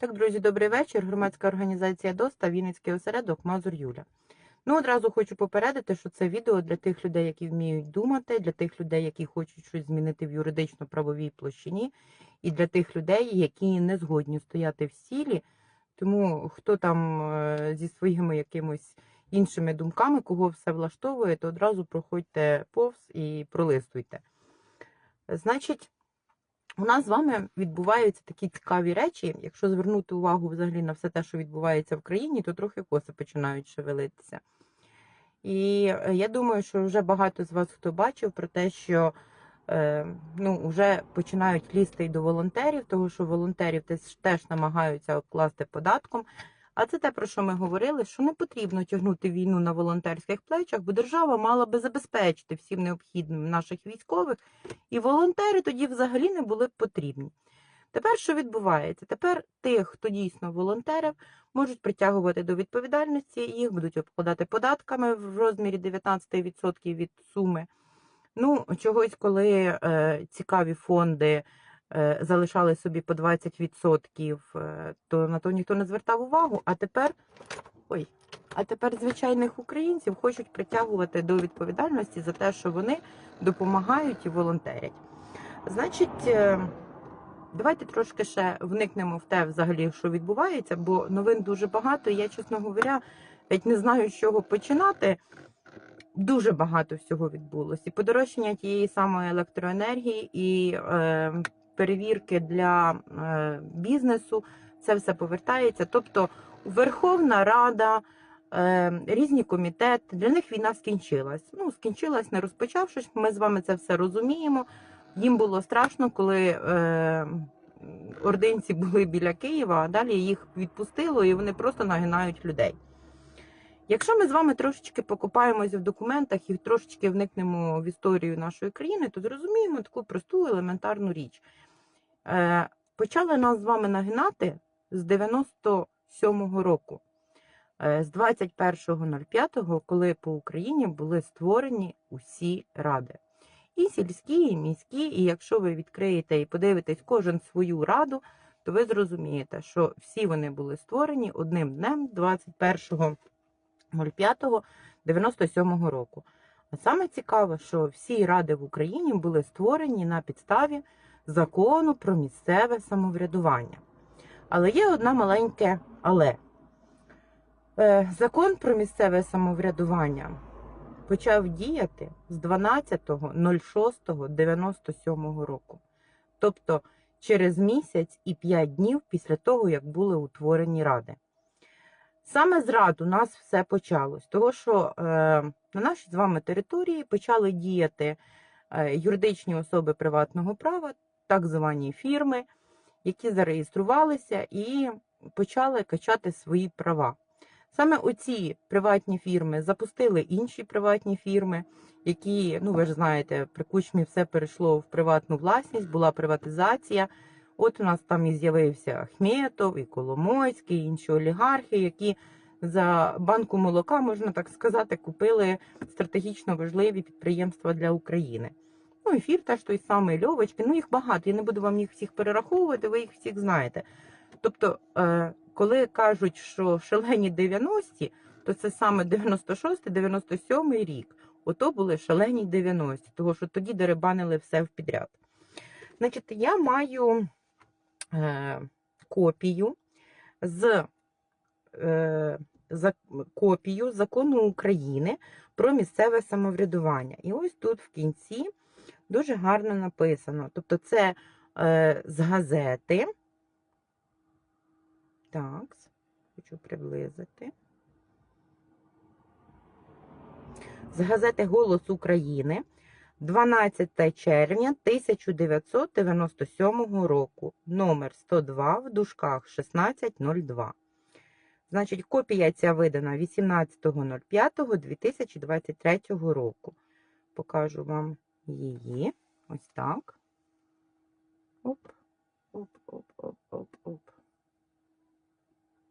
Так, друзі, добрий вечір. Громадська організація ДОСТА, Вінницький осередок Мазур Юля. Ну, одразу хочу попередити, що це відео для тих людей, які вміють думати, для тих людей, які хочуть щось змінити в юридично-правовій площині, і для тих людей, які не згодні стояти в сілі. Тому хто там е, зі своїми якимось іншими думками, кого все влаштовує, то одразу проходьте повз і пролистуйте. Значить, у нас з вами відбуваються такі цікаві речі. Якщо звернути увагу взагалі на все те, що відбувається в країні, то трохи коси починають шевелитися. І е, я думаю, що вже багато з вас хто бачив про те, що е, ну, вже починають лізти й до волонтерів, тому що волонтерів теж, теж намагаються обкласти податком. А це те, про що ми говорили, що не потрібно тягнути війну на волонтерських плечах, бо держава мала би забезпечити всім необхідним наших військових, і волонтери тоді взагалі не були б потрібні. Тепер що відбувається? Тепер тих, хто дійсно волонтерів, можуть притягувати до відповідальності, їх будуть обкладати податками в розмірі 19% від суми. Ну, чогось, коли е, цікаві фонди залишали собі по 20%, е, то на то ніхто не звертав увагу. А тепер, ой, а тепер звичайних українців хочуть притягувати до відповідальності за те, що вони допомагають і волонтерять. Значить, е, давайте трошки ще вникнемо в те, взагалі, що відбувається, бо новин дуже багато. Я, чесно говоря, навіть не знаю, з чого починати. Дуже багато всього відбулося. І подорожчання тієї самої електроенергії, і е, перевірки для е, бізнесу, це все повертається. Тобто Верховна Рада, е, різні комітети, для них війна скінчилась. Ну, скінчилась, не розпочавшись. Ми з вами це все розуміємо. Їм було страшно, коли е, ординці були біля Києва, а далі їх відпустило і вони просто нагинають людей. Якщо ми з вами трошечки покопаємося в документах і трошечки вникнемо в історію нашої країни, то зрозуміємо таку просту елементарну річ. Е, почали нас з вами нагинати з 97-го року, е, з 21.05, коли по Україні були створені усі ради. І сільські, і міські, і якщо ви відкриєте і подивитесь кожен свою раду, то ви зрозумієте, що всі вони були створені одним днем 21 05.97 року. А саме цікаве, що всі ради в Україні були створені на підставі закону про місцеве самоврядування. Але є одна маленьке але. Е, Закон про місцеве самоврядування почав діяти з 12.06.97 року. Тобто через місяць і 5 днів після того, як були утворені ради. Саме з рад у нас все почалось, тому що е, на нашій з вами території почали діяти е, юридичні особи приватного права, так звані фірми, які зареєструвалися і почали качати свої права. Саме оці приватні фірми запустили інші приватні фірми, які, ну ви ж знаєте, при кучмі все перейшло в приватну власність, була приватизація. От у нас там і з'явився Ахметов, і Коломойський, і інші олігархи, які за банку молока, можна так сказати, купили стратегічно важливі підприємства для України. Ну, ефір теж той самий Льовочки, ну їх багато. Я не буду вам їх всіх перераховувати, ви їх всіх знаєте. Тобто, е, коли кажуть, що шалені 90-ті, то це саме 96-97 рік. Ото були шалені 90-ті, тому що тоді деребанили все в підряд. Значить, я маю е, копію з е, за, копію закону України про місцеве самоврядування. І ось тут в кінці дуже гарно написано. Тобто, це е, з газети. Так, хочу приблизити. З газети Голос України 12 червня 1997 року, номер 102 в дужках 1602. Значить, копія ця видана 18.05.2023 року. Покажу вам її. Ось так. Оп, оп, оп, оп, оп, оп.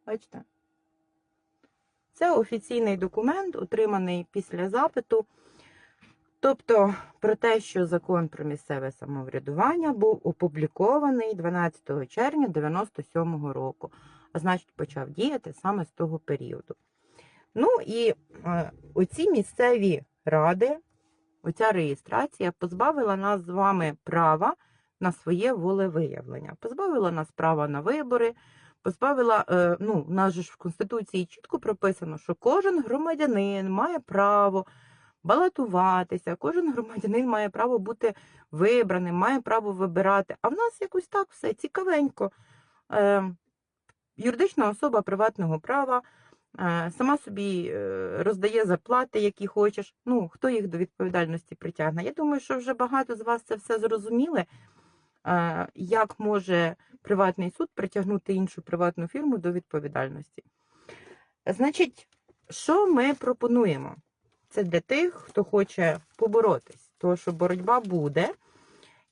Бачите? Це офіційний документ, отриманий після запиту Тобто про те, що закон про місцеве самоврядування був опублікований 12 червня 97 року, а значить почав діяти саме з того періоду. Ну і е, оці місцеві ради, оця реєстрація позбавила нас з вами права на своє волевиявлення, позбавила нас права на вибори, позбавила, е, ну, в нас же ж в Конституції чітко прописано, що кожен громадянин має право балотуватися, кожен громадянин має право бути вибраним, має право вибирати. А в нас якось так все цікавенько. Е, юридична особа приватного права сама собі е, роздає зарплати, які хочеш. Ну, хто їх до відповідальності притягне? Я думаю, що вже багато з вас це все зрозуміли. Е, як може приватний суд притягнути іншу приватну фірму до відповідальності? Значить, що ми пропонуємо? Це для тих, хто хоче поборотись, тому що боротьба буде.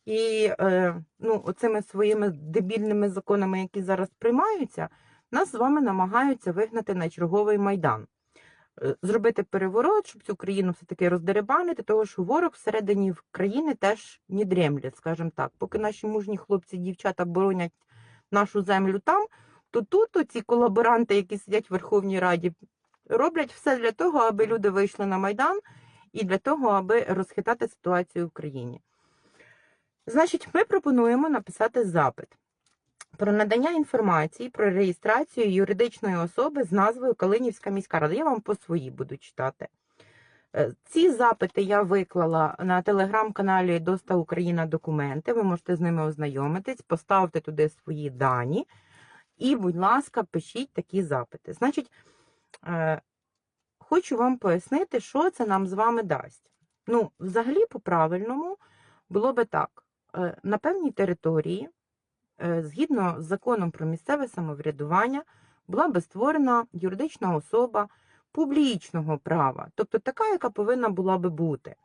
І е, ну, оцими своїми дебільними законами, які зараз приймаються, нас з вами намагаються вигнати на черговий майдан, Е, зробити переворот, щоб цю країну все-таки роздеребанити, тому що ворог всередині країни теж не дремлять, скажімо так. Поки наші мужні хлопці, дівчата боронять нашу землю там, то тут ці колаборанти, які сидять в Верховній Раді, роблять все для того, аби люди вийшли на майдан, і для того, аби розхитати ситуацію в країні. Значить, ми пропонуємо написати запит про надання інформації про реєстрацію юридичної особи з назвою Калинівська міська рада. Я вам по своїй буду читати. Е, Ці запити я виклала на телеграм-каналі Доста Україна документи. Ви можете з ними ознайомитись, поставте туди свої дані. І, будь ласка, пишіть такі запити. Значить, е, хочу вам пояснити, що це нам з вами дасть. Ну, взагалі, по-правильному, було би так: Е, на певній території, згідно з законом про місцеве самоврядування, була би створена юридична особа публічного права, тобто така, яка повинна була би бути.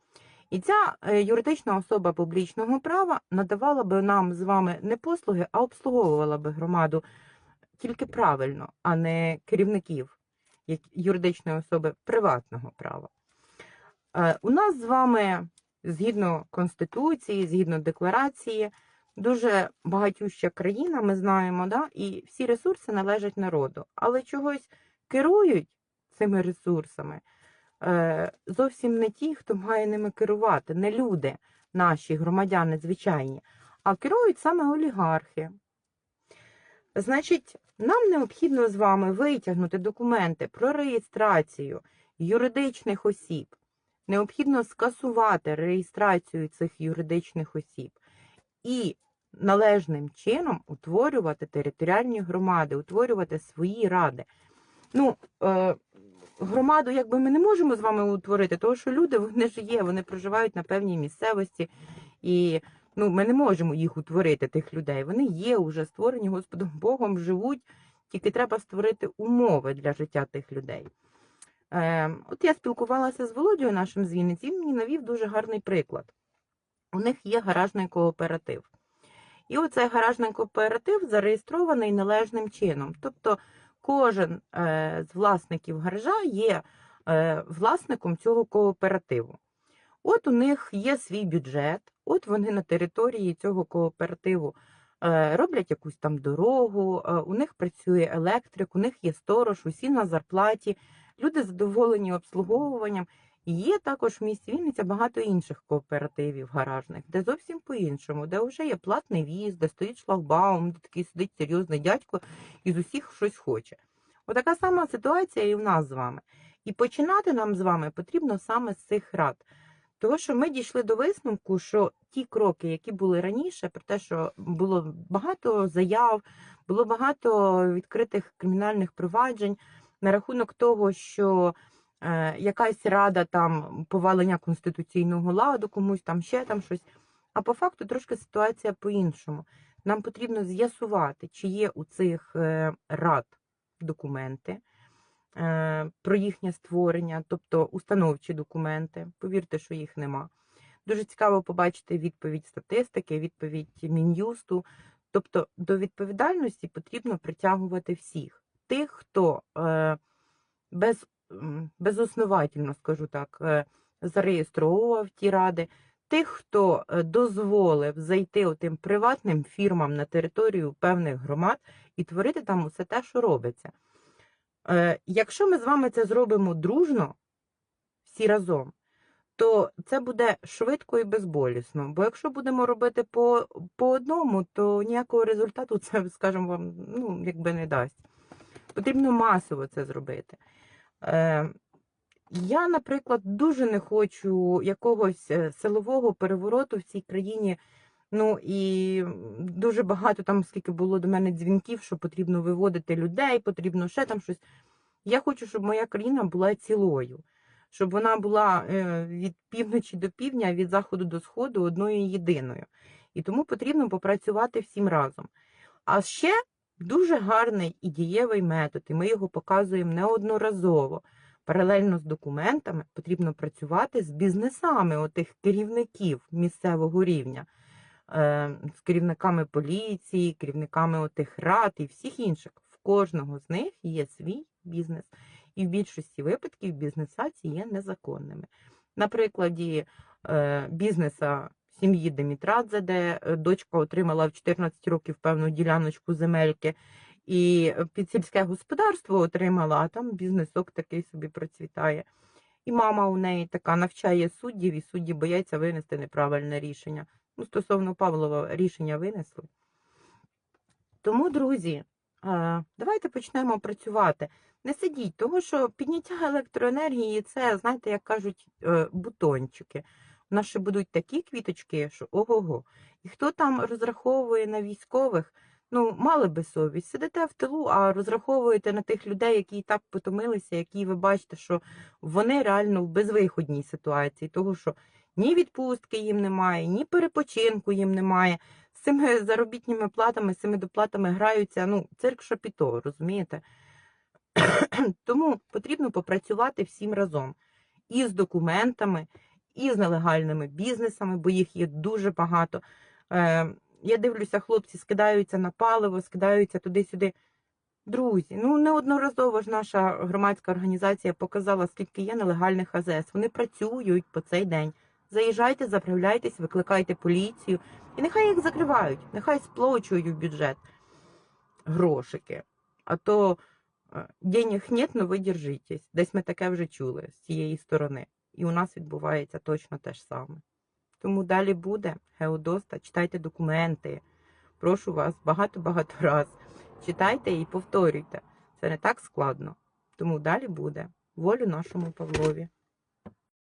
І ця е, юридична особа публічного права надавала би нам з вами не послуги, а обслуговувала би громаду тільки правильно, а не керівників як юридичної особи приватного права. Е, У нас з вами, згідно Конституції, згідно декларації, дуже багатюща країна, ми знаємо, да? і всі ресурси належать народу. Але чогось керують цими ресурсами е, зовсім не ті, хто має ними керувати, не люди, наші громадяни звичайні, а керують саме олігархи. Значить, нам необхідно з вами витягнути документи про реєстрацію юридичних осіб. Необхідно скасувати реєстрацію цих юридичних осіб і належним чином утворювати територіальні громади, утворювати свої ради. Ну, е, громаду якби ми не можемо з вами утворити, тому що люди вони ж є, вони проживають на певній місцевості, і ну, ми не можемо їх утворити, тих людей. Вони є вже створені Господом Богом, живуть, тільки треба створити умови для життя тих людей. Е, от я спілкувалася з Володією нашим з Вінниці, він мені навів дуже гарний приклад. У них є гаражний кооператив. І оцей гаражний кооператив зареєстрований належним чином. Тобто кожен е, з власників гаража є е, власником цього кооперативу. От у них є свій бюджет, от вони на території цього кооперативу е, роблять якусь там дорогу, у них працює електрик, у них є сторож, усі на зарплаті, люди задоволені обслуговуванням. Є також в місті Вінниця багато інших кооперативів гаражних, де зовсім по-іншому, де вже є платний в'їзд, де стоїть шлагбаум, де такий сидить серйозний дядько і з усіх щось хоче. Отака сама ситуація і в нас з вами. І починати нам з вами потрібно саме з цих рад. Тому що ми дійшли до висновку, що ті кроки, які були раніше, про те, що було багато заяв, було багато відкритих кримінальних проваджень на рахунок того, що якась рада там повалення конституційного ладу, комусь там ще там щось. А по факту трошки ситуація по-іншому. Нам потрібно з'ясувати, чи є у цих е, рад документи е, про їхнє створення, тобто установчі документи. Повірте, що їх нема. Дуже цікаво побачити відповідь статистики, відповідь Мін'юсту. Тобто до відповідальності потрібно притягувати всіх тих, хто е, без, безосновательно, скажу так, е, зареєстровував ті ради, тих, хто е, дозволив зайти отим приватним фірмам на територію певних громад і творити там усе те, що робиться. Е, Якщо ми з вами це зробимо дружно, всі разом, то це буде швидко і безболісно. Бо якщо будемо робити по, по одному, то ніякого результату це, скажімо вам, ну, якби не дасть. Потрібно масово це зробити. Е, я, наприклад, дуже не хочу якогось е, силового перевороту в цій країні. Ну і дуже багато там, скільки було до мене дзвінків, що потрібно виводити людей, потрібно ще там щось. Я хочу, щоб моя країна була цілою, щоб вона була е, від півночі до півдня, від заходу до сходу одною єдиною. І тому потрібно попрацювати всім разом. А ще дуже гарний і дієвий метод, і ми його показуємо неодноразово. Паралельно з документами потрібно працювати з бізнесами отих керівників місцевого рівня, е, з керівниками поліції, керівниками отих рад і всіх інших. В кожного з них є свій бізнес. І в більшості випадків бізнеса ці є незаконними. На прикладі е, бізнеса сім'ї Демітрадзе, де е, дочка отримала в 14 років певну діляночку земельки, і під сільське господарство отримала, а там бізнесок такий собі процвітає. І мама у неї така навчає суддів, і судді бояться винести неправильне рішення. Ну, стосовно Павлова рішення винесли. Тому, друзі, е, давайте почнемо працювати. Не сидіть, тому що підняття електроенергії це, знаєте, як кажуть, е, бутончики. Ще будуть такі квіточки, що ого-го. І хто там розраховує на військових, ну, мали би совість. Сидите в тилу, а розраховуєте на тих людей, які і так потомилися, які ви бачите, що вони реально в безвиходній ситуації, того що ні відпустки їм немає, ні перепочинку їм немає. З цими заробітними платами, з цими доплатами граються, ну, цирк шапіто, розумієте? Тому потрібно попрацювати всім разом і з документами, і з нелегальними бізнесами, бо їх є дуже багато. Е, я дивлюся, хлопці скидаються на паливо, скидаються туди-сюди. Друзі, ну неодноразово ж наша громадська організація показала, скільки є нелегальних АЗС. Вони працюють по цей день. Заїжджайте, заправляйтесь, викликайте поліцію. І нехай їх закривають, нехай сплачують в бюджет грошики. А то е, денег нет, но ви держитесь. Десь ми таке вже чули з цієї сторони. І у нас відбувається точно те ж саме. Тому далі буде Геодоста, читайте документи. Прошу вас багато-багато раз. Читайте і повторюйте. Це не так складно. Тому далі буде. Волю нашому Павлові.